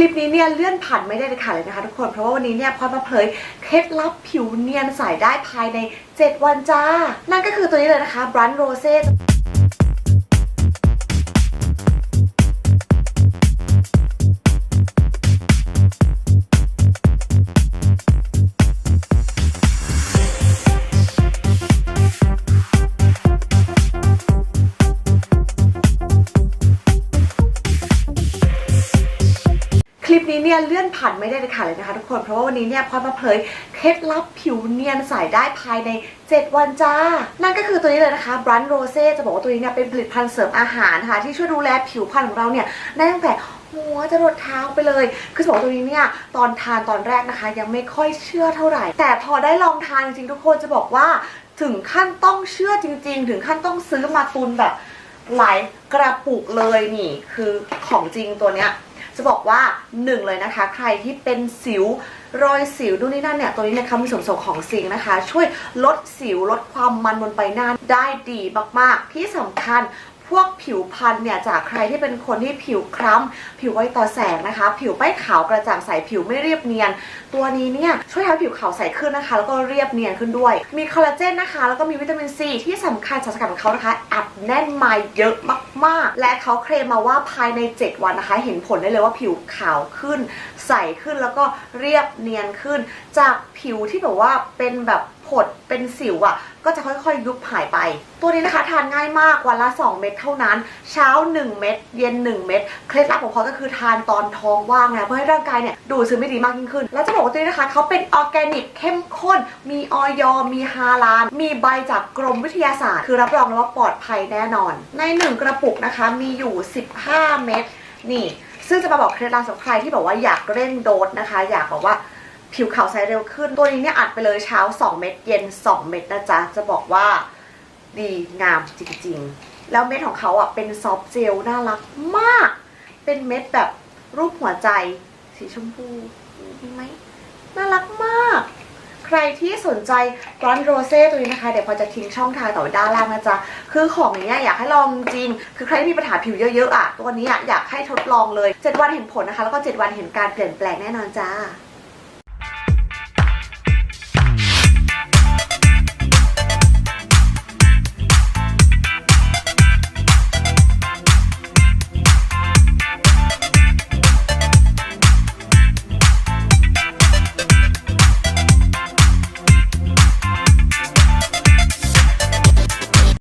ลิปนี้เนี่ยเลื่อนผ่านไม่ได้เลยค่ะเลยนะคะทุกคนเพราะว่าวันนี้เนี่ยพลอยมาเผยเคล็ดลับผิวเนียนใสได้ภายใน 7 วันจ้า นั่นก็คือตัวนี้เลยนะคะบรันโรเซ่ เนี่ยเลื่อนผ่านไม่ได้เลยค่ะเลยนะคะทุกคน เพราะว่าวันนี้เนี่ยพอยมาเผยเคล็ดลับผิวเนียนใสได้ภายใน 7 วันจ้า นั่นก็คือตัวนี้เลยนะคะบรันโรเซ่จะบอกว่าตัวนี้เนี่ยเป็นผลิตภัณฑ์เสริมอาหารค่ะที่ช่วยดูแลผิวพรรณของเราเนี่ยได้ตั้งแต่หัวจะรดเท้าไปเลย คือบอกว่าตัวนี้เนี่ยตอนทานตอนแรกนะคะ ยังไม่ค่อยเชื่อเท่าไหร่ แต่พอได้ลองทานจริงๆทุกคนจะบอกว่าถึงขั้นต้องเชื่อจริง ๆ ถึงขั้นต้องซื้อมาตุนแบบหลายกระปุกเลยนี่ คือของจริงตัวเนี้ย จะบอกว่าหนึ่งเลยนะคะ ใครที่เป็นสิวรอยสิวดูนี่นั่นเนี่ยตัวนี้นะคะมีส่วนผสมของซิงค์นะคะ ช่วยลดสิวลดความมันบนใบหน้าได้ดีมากๆ ที่สำคัญ พวกผิวพรรณเนี่ยจากใครที่เป็นคนที่ผิวคล้ำผิวไวต่อแสงนะคะ ผิวไม่ขาวกระจ่างใสผิวไม่เรียบเนียน ตัวนี้เนี่ยช่วยทำให้ผิวขาวใสขึ้นนะคะ แล้วก็เรียบเนียนขึ้นด้วย มีคอลลาเจนนะคะ แล้วก็มีวิตามินซีที่สำคัญสารสกัดของเขานะคะอัดแน่นมาเยอะมากๆ และเขาเคลมมาว่าภายใน 7 วันนะคะ เห็นผลได้เลยว่าผิวขาวขึ้น ใสขึ้นแล้วก็เรียบเนียนขึ้น จากผิวที่แบบว่าเป็นแบบ ผดเป็นสิวอะ่ะ ก็จะค่อยๆยุบหายไป ตัวนี้นะคะทานง่ายมากวันละ 2 เม็ดเท่านั้น เช้า 1 เม็ดเย็น 1 เม็ดเคล็ดลับของเขาก็คือทานตอนท้องว่างนะเพื่อให้ร่างกายเนี่ยดูดซึมได้ดีมากยิ่งขึ้น แล้วจะบอกว่าตัวนี้นะคะเขาเป็นออร์แกนิกเข้มข้น มีออยมีฮาลาน มีใบจากกรมวิทยาศาสตร์ คือรับรองเลยว่าปลอดภัยแน่นอน ใน 1 กระปุกนะคะมีอยู่ 15 เม็ดนี่ ซึ่งจะมาบอกเคล็ดลับสำหรับใครที่บอกว่าอยากเร่งโดสนะคะ อยากบอกว่า ผิวขาวใสเร็วขึ้น ตัวนี้เนี่ยอัดไปเลยเช้า 2 เม็ดเย็น 2 เม็ดนะจ๊ะ จะบอกว่าดีงามจริงๆ แล้วเม็ดของเขาอะเป็นซอฟต์เจลน่ารักมาก เป็นเม็ดแบบรูปหัวใจสีชมพูดีไหมน่ารักมาก ใครที่สนใจร้านโรเซ่ตัวนี้นะคะ เดี๋ยวพอจะทิ้งช่องทางต่อว้ด้านล่างนะจ๊ะ คือของเนี้ยอยากให้ลองจริง คือใครที่มีปัญหาผิวเยอะๆอะ ตัวนี้อะอยากให้ทดลองเลย 7 วันเห็นผลนะคะ แล้วก็ 7 วันเห็นการเปลี่ยนแปลงแน่นอนจ้า